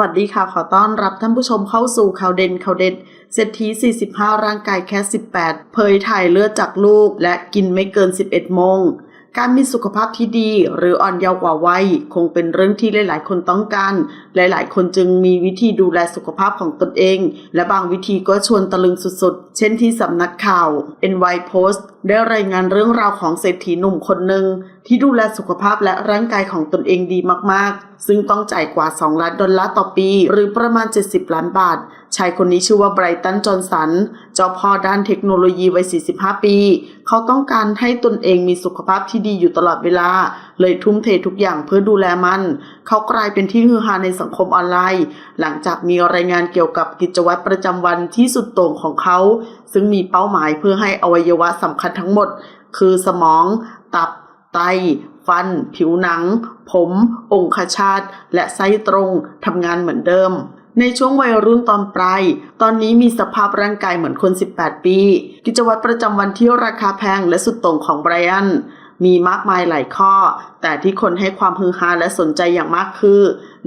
วัสดีค่ะ ขอต้อนรับท่านผู้ชมเข้าสู่ข่าวเด่นข่าวเด็ดเศรษฐี 45 ร่างกายแค่ 18 เผยถ่ายเลือดจากลูก และกินไม่เกิน 11 โมง การมีสุขภาพที่ดีหรืออ่อนเยาว์กว่าวัย คงเป็นเรื่องที่หลาย ๆ คนต้องการ หลาย ๆ คนจึงมีวิธีดูแลสุขภาพของตนเอง และบางวิธีก็ชวนตะลึงสุด ๆ เช่นที่สำนักข่าว NY Post ได้รายงานเรื่องราวของเศรษฐีหนุ่มคนหนึ่งที่ดูแลสุขภาพและร่างกายของตนเองดีมาก ๆซึ่งต้องจ่ายกว่า 2 ล้านดอลลาร์ต่อปี หรือประมาณ 70 ล้านบาท ชายคนนี้ชื่อว่าไบรตัน จอห์นสัน เจ้าพ่อด้านเทคโนโลยีวัย 45 ปี เขาต้องการให้ตนเองมีสุขภาพที่ดีอยู่ตลอดเวลา เลยทุ่มเททุกอย่างเพื่อดูแลมัน เขากลายเป็นที่ฮือฮาในสังคมออนไลน์ หลังจากมีรายงานเกี่ยวกับกิจวัตรประจำวันที่สุดโต่งของเขา ซึ่งมีเป้าหมายเพื่อให้อวัยวะสำคัญทั้งหมด คือสมอง ตับไต ฟัน ผิวหนัง ผม องคชาต และไส้ตรงทำงานเหมือนเดิม ในช่วงวัยรุ่นตอนปลาย ตอนนี้มีสภาพร่างกายเหมือนคน 18 ปี กิจวัตรประจำวันที่ราคาแพงและสุดโต่งของไบรอันมีมากมายหลายข้อ แต่ที่คนให้ความฮือฮาและสนใจอย่างมากคือ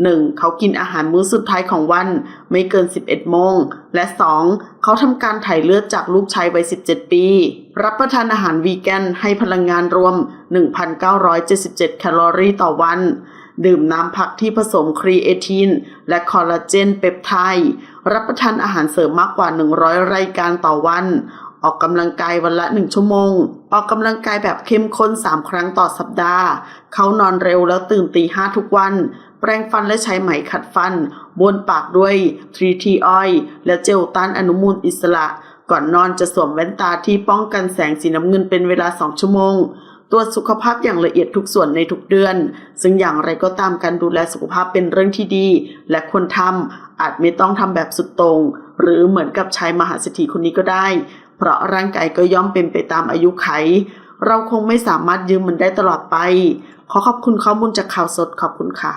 1. เขากินอาหารมื้อสุดท้ายของวันไม่เกิน 11 โมง และ 2. เขาทำการถ่ายเลือดจากลูกชายวัย 17 ปี รับประทานอาหารวีแกนให้พลังงานรวม 1,977 แคลอรี่ต่อวัน ดื่มน้ำผักที่ผสมครีเอทินและคอลลาเจนเปปไทด์รับประทานอาหารเสริมมากกว่า 100 รายการต่อวันออกกำลังกายวันละ 1 ชั่วโมง ออกกำลังกายแบบเข้มข้น 3 ครั้งต่อสัปดาห์ เขานอนเร็วแล้วตื่นตีห้าทุกวัน แปรงฟันและใช้ไหมขัดฟันบ้วนปากด้วย 3T Oil และเจลต้านอนุมูลอิสระ ก่อนนอนจะสวมแว่นตาที่ป้องกันแสงสีน้ำเงินเป็นเวลา 2 ชั่วโมง ตรวจสุขภาพอย่างละเอียดทุกส่วนในทุกเดือน ซึ่งอย่างไรก็ตามการดูแลสุขภาพเป็นเรื่องที่ดี และควรทำอาจไม่ต้องทำแบบสุดตรง หรือเหมือนกับชายมหาเศรษฐีคนนี้ก็ได้ เพราะร่างกายก็ย่อมเป็นไปตามอายุไข เราคงไม่สามารถยืมมันได้ตลอดไป ขอขอบคุณข้อมูลจากข่าวสดขอบคุณค่ะ